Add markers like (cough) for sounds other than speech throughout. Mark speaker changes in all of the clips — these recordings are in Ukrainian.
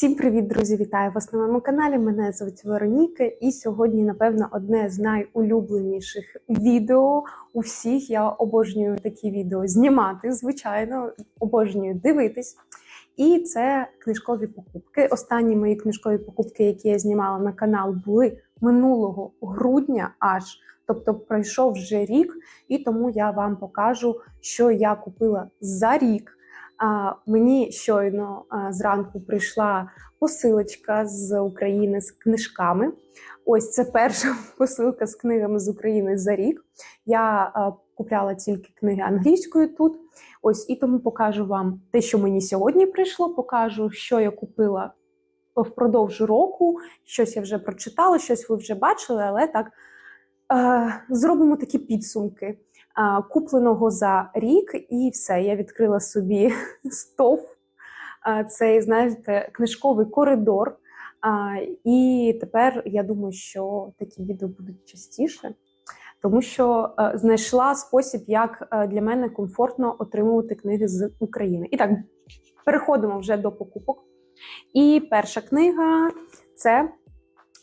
Speaker 1: Всім привіт, друзі! Вітаю вас на моєму каналі. Мене звуть Вероніка, і сьогодні, напевно, одне з найулюбленіших відео у всіх. Я обожнюю такі відео знімати, звичайно, обожнюю дивитись. І це книжкові покупки. Останні мої книжкові покупки, які я знімала на канал, були минулого грудня аж. Тобто пройшов вже рік, і тому я вам покажу, що я купила за рік. А мені щойно зранку прийшла посилочка з України з книжками. Ось це перша (laughs) посилка з книгами з України за рік. Я купляла тільки книги англійською тут. Ось і тому покажу вам те, що мені сьогодні прийшло. Покажу, що я купила впродовж року. Щось я вже прочитала, щось ви вже бачили, але так зробимо такі підсумки купленого за рік, і все. Я відкрила собі (laughs) стов. Цей, знаєте, книжковий коридор. І тепер я думаю, що такі відео будуть частіше, тому що знайшла спосіб, як для мене комфортно отримувати книги з України. І так, переходимо вже до покупок. І перша книга це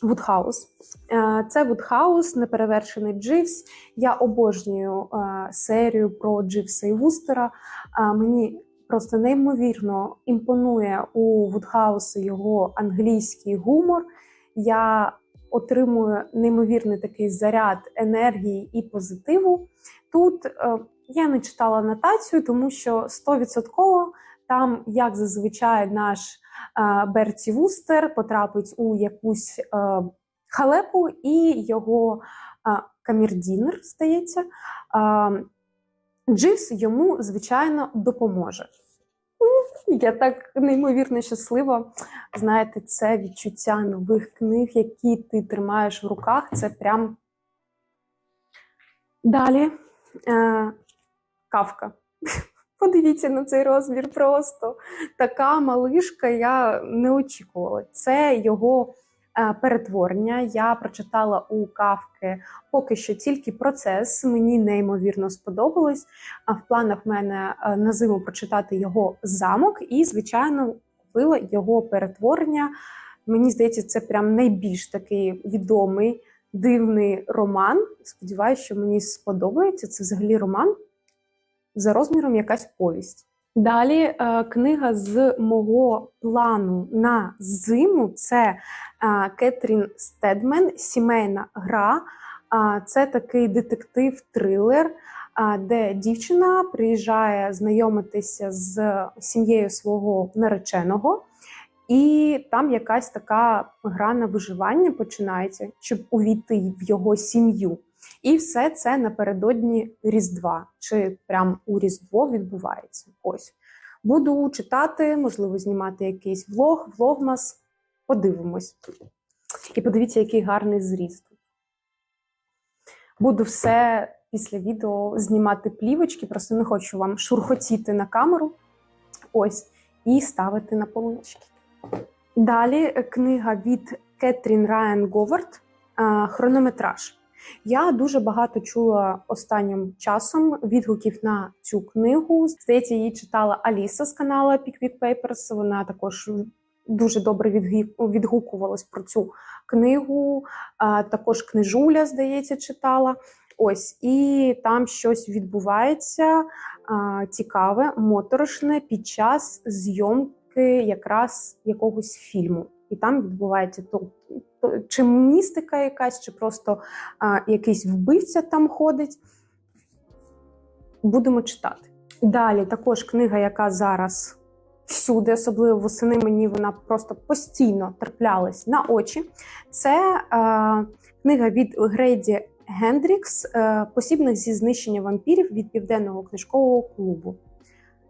Speaker 1: Вудхаус. Е, це Вудхаус, неперевершений Дживс. Я обожнюю е, серію про Дживса і Вустера. Е, мені просто неймовірно імпонує у Вудхауса його англійський гумор. Я отримую неймовірний такий заряд енергії і позитиву. Тут я не читала нотацію, тому що 100% там, як зазвичай, наш Берті Вустер потрапить у якусь халепу, і його камірдінер, здається, Дживс йому, звичайно, допоможе. Я так неймовірно щаслива. Знаєте, це відчуття нових книг, які ти тримаєш в руках. Це прям далі е, кавка. Подивіться на цей розмір просто. Така малишка я не очікувала. Це його е, перетворення. Я прочитала у кавки поки що тільки процес. Мені неймовірно сподобалось. А в планах в мене е, на зиму прочитати його замок, і, звичайно, купила його перетворення. Мені здається, це прям найбільш такий відомий дивний роман. Сподіваюся, що мені сподобається. Це взагалі роман за розміром якась повість. Далі е, книга з мого плану на зиму це е, Кетрін Стедмен, Сімейна гра. Е, це такий детектив-трилер, де дівчина приїжджає знайомитися з сім'єю свого нареченого, і там якась така гра на виживання починається, щоб увійти в його сім'ю. І все це напередодні Різдва, чи прям у Різдво відбувається. Ось буду читати, можливо, знімати якийсь влог, влогмас. Подивимось. І подивіться, який гарний зріст. Буду все після відео знімати плівочки, просто не хочу вам шурхотіти на камеру. Ось, і ставити на полички. Далі книга від Кетрін Райан Говард Хронометраж. Я дуже багато чула останнім часом відгуків на цю книгу. Здається, її читала Аліса з каналу Pickwick Papers. Вона також дуже добре відгукувалась про цю книгу. Також книжуля, здається, читала. Ось і там щось відбувається цікаве, моторошне під час зйомки якраз якогось фільму і там відбувається то чи містика якась, чи просто а, якийсь вбивця там ходить. Будемо читати. Далі також книга, яка зараз всюди, особливо восени, мені вона просто постійно траплялась на очі. Це е, книга від Грейді Гендрікс е, посібник зі знищення вампірів від південного книжкового клубу.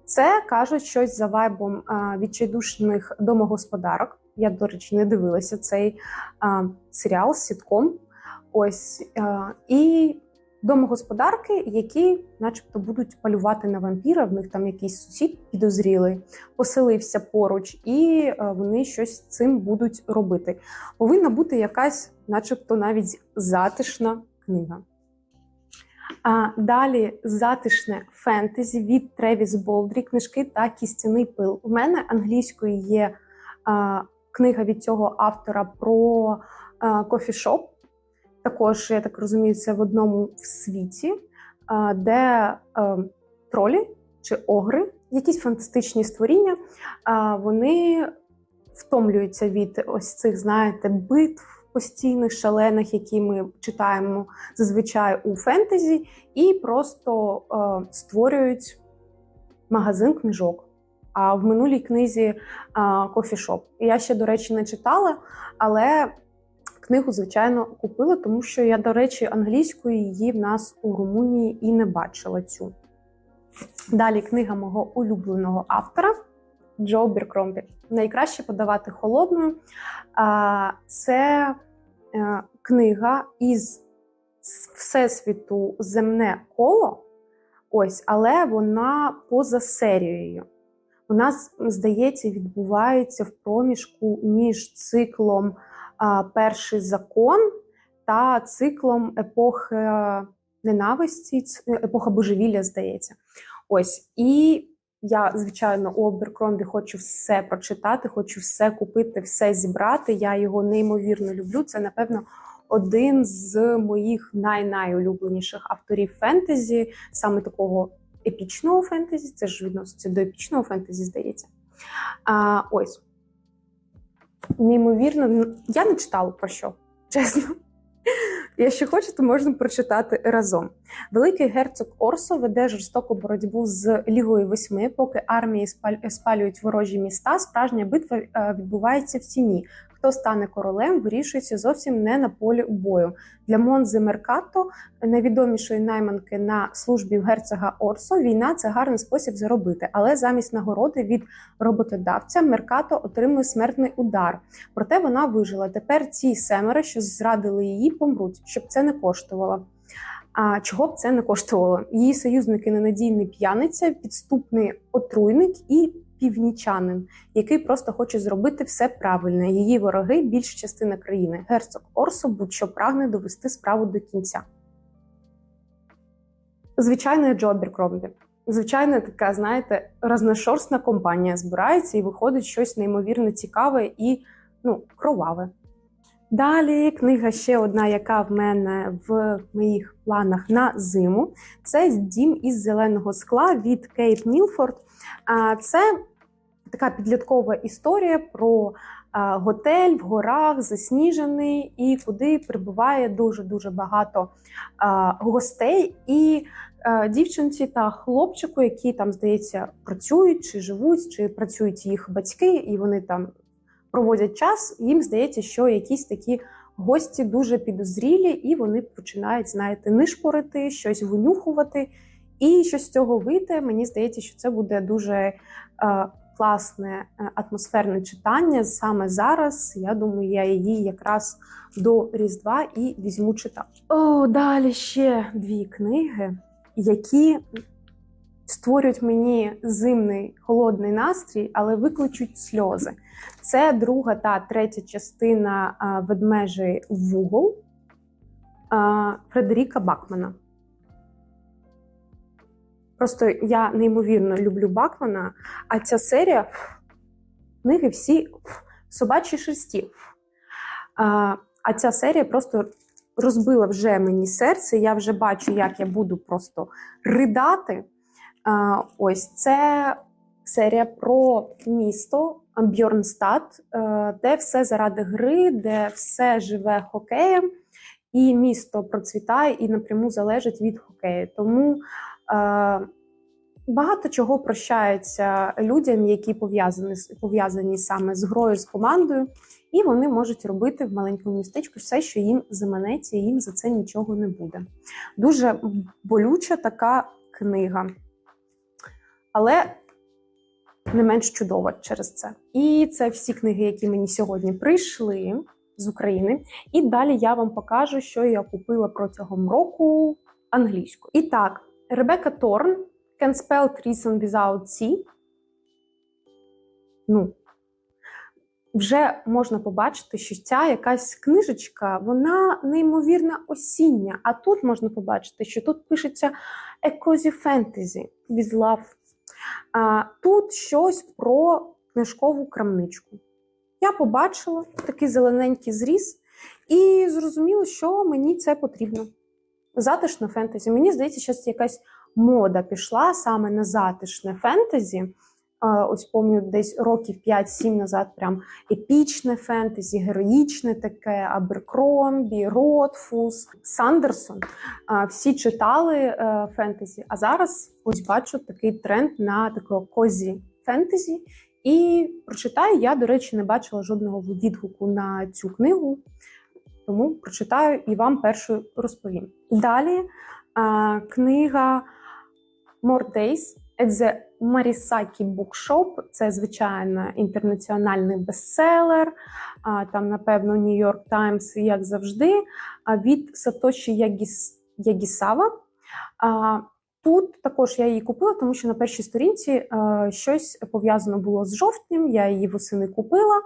Speaker 1: Це кажуть щось за вайбом відчайдушних домогосподарок. Я, до речі, не дивилася цей а, серіал сітком. Ось а, і домогосподарки, які, начебто, будуть полювати на вампіра. В них там якийсь сусід підозрілий, поселився поруч, і а, вони щось цим будуть робити. Повинна бути якась, начебто, навіть затишна книга. А далі затишне фентезі від Тревіс Болдрі, книжки та кістяний пил. У мене англійською є а, книга від цього автора про е, кофішоп. Також, я так розумію, це в одному в світі, е, де е, тролі чи огри, якісь фантастичні створіння, вони втомлюються від ось цих, знаєте, битв постійних, шалених, які ми читаємо зазвичай у фентезі, і просто створюють магазин книжок. В минулій книзі кофішоп. Я ще, до речі, не читала, але книгу, звичайно, купила, тому що я, до речі, англійською її в нас у Румунії і не бачила цю. Далі книга мого улюбленого автора Джо Біркромбі. Найкраще подавати холодною. Це е, книга із Всесвіту Земне коло. Ось, але вона поза серією. Вона, здається, відбувається в проміжку між циклом Перший закон та циклом епохи ненависті, епоха божевілля, здається. Ось. І я, звичайно, у Оберкромбі хочу все прочитати, хочу все купити, все зібрати. Я його неймовірно люблю. Це, напевно, один з моїх най-найулюбленіших авторів фентезі, саме такого епічного фентезі. Це ж відноситься до епічного фентезі, здається. А, Ось. Неймовірно, я не читала про що, (laughs) чесно. Якщо хочете, можна прочитати разом. Великий герцог Орсо веде жорстоку боротьбу з Лігою восьми, поки армії спалюють ворожі міста. Справжня битва е, відбувається в тіні. Хто стане королем, вирішується зовсім не на полі бою. Для Монзи Меркато, найвідомішої найманки на службі в герцога Орсо, війна це гарний спосіб заробити, але замість нагороди від роботодавця Меркато отримує смертний удар. Проте вона вижила. Тепер ці семеро, що зрадили її, помруть, щоб це не коштувало. А чого б це не коштувало? Її союзники ненадійний п'яниця, підступний отруйник і північанин, який просто хоче зробити все правильно. Її вороги більша частина країни. Герцог Орсо будь-що прагне довести справу до кінця. Звичайно, Джобір Кромбі. Звичайно, така, знаєте, разношорстна компанія збирається і виходить щось неймовірно цікаве і ну, кроваве. Далі книга ще одна, яка в мене в моїх планах на зиму. Це дім із зеленого скла від Кейт Мілфорд. Це така підліткова історія про готель в горах, засніжений, і куди прибуває дуже-дуже багато гостей. І дівчинці та хлопчику, які там, здається, працюють чи живуть, чи працюють їх батьки, і вони там проводять час. Їм здається, що якісь такі. Гості дуже підозрілі, і вони починають, знаєте, нишпорити, щось винюхувати. І що з цього вийде, мені здається, що це буде дуже е, класне е, атмосферне читання. Саме зараз я думаю, я її якраз до Різдва і візьму читати. О, далі ще дві книги, які створюють мені зимний холодний настрій, але викличуть сльози. Це друга та третя частина ведмежі Вугол Фредеріка Бакмана. Просто я неймовірно люблю Бакмана, а ця серія книги всі собачі шерсті. А ця серія просто розбила вже мені серце. Я вже бачу, як я буду просто ридати. Ось це серія про місто Бьорнстад, де все заради гри, де все живе хокеєм, і місто процвітає і напряму залежить від хокею. Тому Багато чого прощається людям, які пов'язані пов'язані саме з грою з командою, і вони можуть робити в маленькому містечку все, що їм заманеться, і їм за це нічого не буде. Дуже болюча така книга, але не менш чудова через це. І це всі книги, які мені сьогодні прийшли з України. І далі я вам покажу, що я купила протягом року англійською. І так. Ребека Торн Can spell treason without C. Ну, вже можна побачити, що ця якась книжечка, вона неймовірно осіння. А тут можна побачити, що тут пишеться a cozy fantasy with love. Тут щось про книжкову крамничку. я побачила такий зелененький зріз і зрозуміла, що мені це потрібно. Затишне фентезі. Мені здається, що це якась мода пішла саме на затишне фентезі. Ось пам'ятаю, десь років 5-7 назад прям епічне фентезі, героїчне таке, Аберкромбі, Ротфус, Сандерсон. Всі читали е, фентезі, а зараз ось бачу такий тренд на таке козі фентезі. І прочитаю, я, до речі, не бачила жодного відгуку на цю книгу, тому прочитаю і вам першу розповім. Далі книга Days at Marisaki Bookshop. Це, звичайно, інтернаціональний бестселер. Там, напевно, York Times, як завжди, від Сатоші Ягіс... Ягісава. Тут також я її купила, тому що на першій сторінці е, щось пов'язано було з жовтнем. Я її восени купила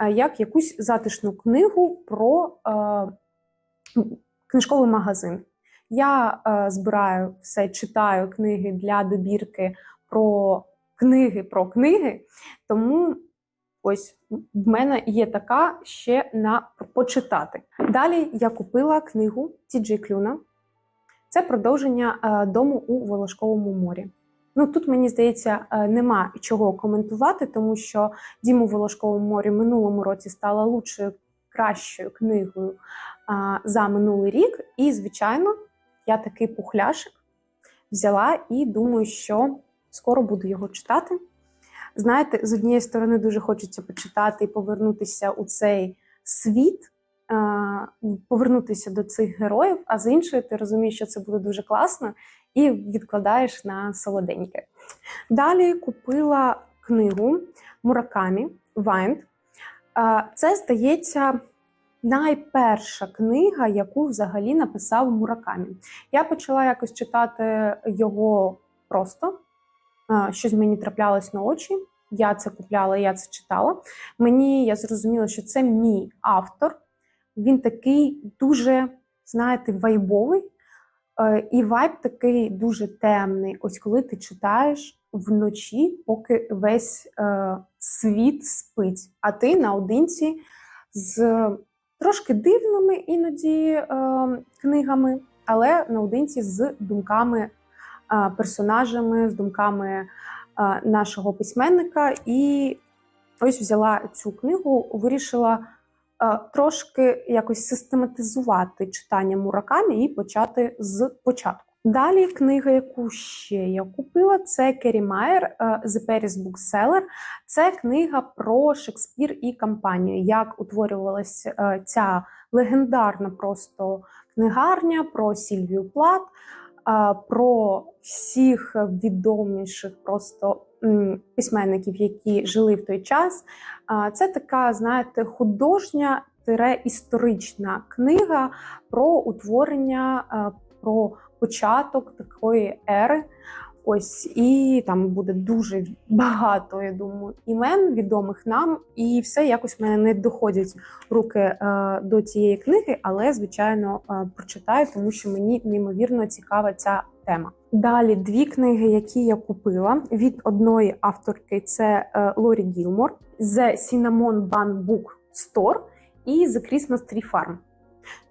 Speaker 1: е, як якусь затишну книгу про е, книжковий магазин. Я е, збираю все, читаю книги для добірки про книги про книги, тому ось в мене є така ще на почитати. Далі я купила книгу Тіджей Клюна. Це продовження е, дому у Волошковому морі. Ну тут мені здається, е, нема чого коментувати, тому що дім у Волошковому морі минулому році стала лучшою, кращою книгою а, за минулий рік. І, звичайно, я такий пухляшик взяла і думаю, що скоро буду його читати. Знаєте, з однієї сторони дуже хочеться почитати і повернутися у цей світ повернутися до цих героїв, а з іншої ти розумієш, що це буде дуже класно, і відкладаєш на солоденьке. Далі купила книгу Муракамі Вайнд. Це, здається, найперша книга, яку взагалі написав Муракамі. Я почала якось читати його просто, щось мені траплялось на очі. Я це купляла, я це читала. Мені я зрозуміла, що це мій автор. Він такий дуже, знаєте, вайбовий. Е, і вайб такий дуже темний. Ось коли ти читаєш вночі, поки весь е, світ спить, а ти наодинці з трошки дивними іноді е, книгами, але наодинці з думками е, персонажами, з думками е, нашого письменника. І ось взяла цю книгу, вирішила. Трошки якось систематизувати читання Муракамі і почати з початку. Далі книга, яку ще я купила, це Керрі Майер е, The Paris Bookseller. Це книга про Шекспір і кампанію, як утворювалася е, ця легендарна просто книгарня про Сільвію Плат, про всіх відоміших просто письменників, які жили в той час. Це така, знаєте, художня історична книга про утворення, про початок такої ери. Ось і там буде дуже багато, я думаю, імен відомих нам, і все якось в мене не доходять руки е, до цієї книги, але звичайно е, прочитаю, тому що мені неймовірно цікава ця тема. Далі дві книги, які я купила від одної авторки: це е, Лорі Гілмор The Cinnamon Bun Book Store і The Christmas Tree Farm.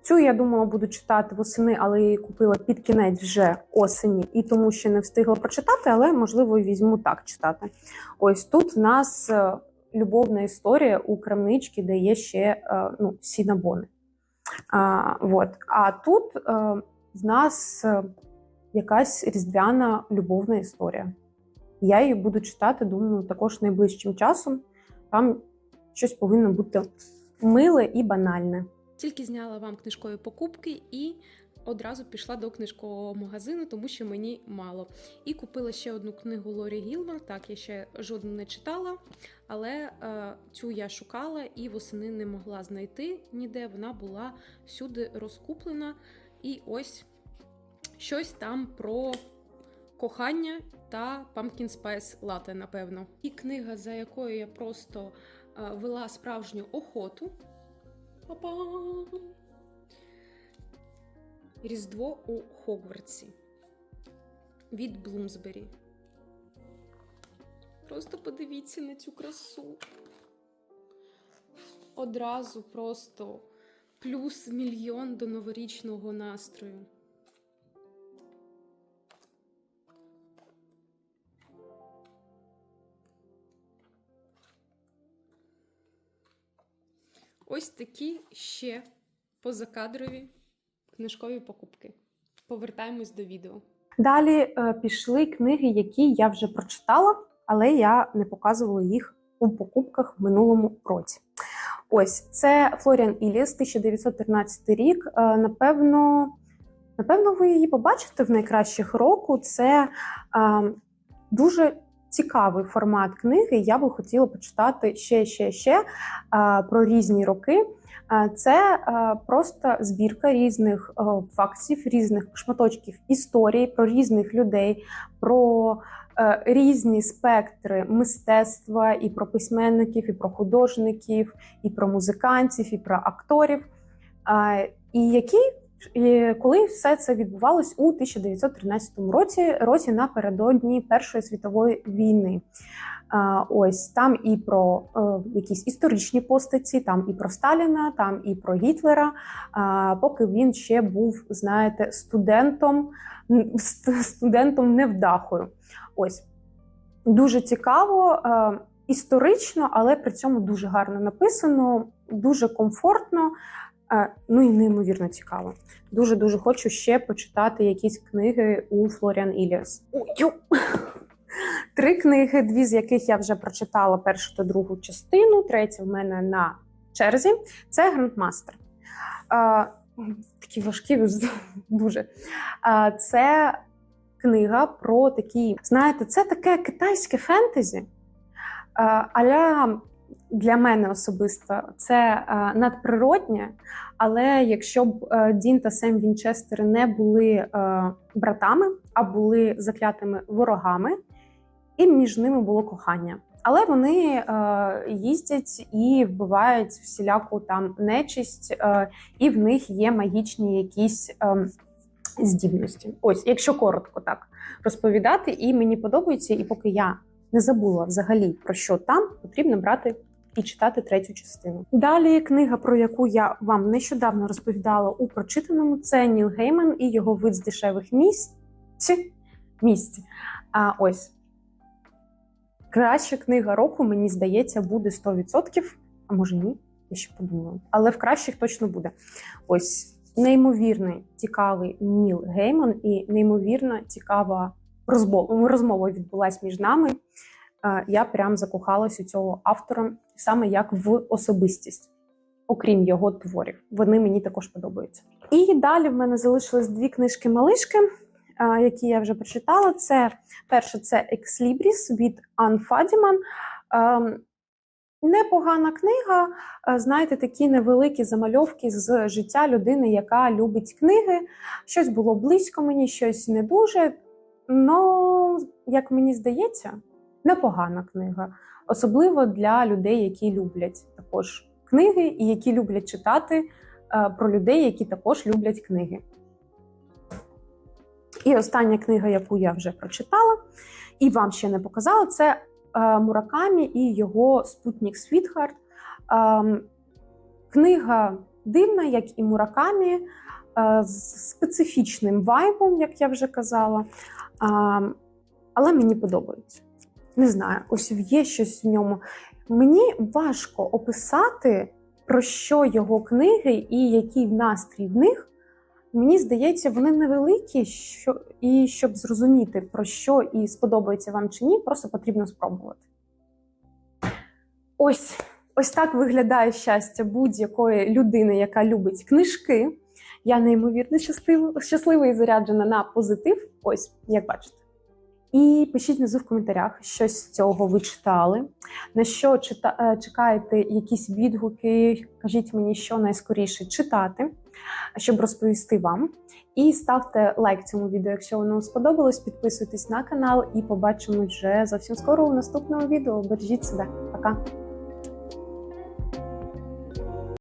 Speaker 1: Цю я думала, буду читати восени, але я її купила під кінець вже осені, і тому ще не встигла прочитати, але можливо візьму так читати. Ось тут в нас е, любовна історія у крамничці, де є ще е, ну, сінабони. А, вот. а тут в нас якась різдвяна любовна історія. Я її буду читати, думаю, також найближчим часом. Там щось повинно бути миле і банальне.
Speaker 2: Тільки зняла вам книжкові покупки і одразу пішла до книжкового магазину, тому що мені мало. І купила ще одну книгу Лорі Гілмор. Так, я ще жодну не читала, але е, цю я шукала і восени не могла знайти ніде. Вона була всюди розкуплена. І ось щось там про кохання та Pumpkin Spice Latte, напевно. І книга, за якою я просто е, вела справжню охоту. Па-па! Різдво у Хогвартсі від Блумсбері. Просто подивіться на цю красу. одразу просто плюс мільйон до новорічного настрою. Ось такі ще позакадрові книжкові покупки. Повертаємось до відео.
Speaker 1: Далі е, пішли книги, які я вже прочитала, але я не показувала їх у покупках в минулому році. Ось це Флоріан Іліс, 1913 рік. Е, Напевно, напевно, ви її побачите в найкращих року. Це е, дуже цікавий формат книги. Я би хотіла почитати ще, ще, ще про різні роки. Це просто збірка різних фактів, різних шматочків історії про різних людей, про е, різні спектри мистецтва, і про письменників, і про художників, і про музикантів, і про акторів. І які і коли все це відбувалось у 1913 році, році напередодні Першої світової війни. Ось там і про е, якісь історичні постаті, там і про Сталіна, там і про Гітлера. Поки він ще був, знаєте, студентом, студентом невдахою. Ось дуже цікаво, е, історично, але при цьому дуже гарно написано, дуже комфортно. Ну і неймовірно цікаво. Дуже дуже хочу ще почитати якісь книги у Флоріан Іліас. (laughs) Три книги, дві з яких я вже прочитала першу та другу частину, третя в мене на черзі. Це Грандмастер. Такі важкі, (laughs) дуже. Це книга про такі, знаєте, це таке китайське фентезі. Аля для мене особисто це е, надприроднє, але якщо б е, Дін та Сем Вінчестери не були е, братами, а були заклятими ворогами, і між ними було кохання. Але вони їздять і вбивають всіляку там нечисть, і в них є магічні якісь здібності. Ось, якщо коротко так розповідати, і мені подобається, і поки я не забула взагалі про що там, потрібно брати і читати третю частину. Далі книга, про яку я вам нещодавно розповідала у прочитаному, це Ніл Гейман і його вид з дешевих місць. Місць. А ось краща книга року, мені здається, буде 100%, а може ні, я ще подумала. Але в кращих точно буде. Ось неймовірний цікавий Ніл Гейман і неймовірно цікава розмова, відбулась між нами. Е, Я прям закохалась у цього автора саме як в особистість, окрім його творів. Вони мені також подобаються. І далі в мене залишились дві книжки малишки, е, які я вже прочитала. Це перше це Libris від Ан Фадіман. Ем, Непогана книга, е, знаєте, такі невеликі замальовки з життя людини, яка любить книги. Щось було близько мені, щось не дуже. Ну, як мені здається, непогана книга, особливо для людей, які люблять також книги і які люблять читати е, про людей, які також люблять книги. І остання книга, яку я вже прочитала і вам ще не показала, це е, Муракамі і його спутник Світхард. Ем, Книга дивна, як і Муракамі, е, з специфічним вайбом, як я вже казала. Ем, Але мені подобається. Не знаю, ось є щось в ньому. Мені важко описати, про що його книги і який настрій в них. Мені здається, вони невеликі, що і щоб зрозуміти, про що і сподобається вам чи ні, просто потрібно спробувати. Ось ось так виглядає щастя будь-якої людини, яка любить книжки. Я неймовірно щаслива, щаслива і заряджена на позитив. Ось, як бачите. І пишіть внизу в коментарях, що з цього ви читали, на що чита... е, чекаєте якісь відгуки. Кажіть мені, що найскоріше читати, щоб розповісти вам. І ставте лайк цьому відео, якщо воно сподобалось. Підписуйтесь на канал і побачимо вже зовсім скоро у наступному відео. Бережіть себе. Пока!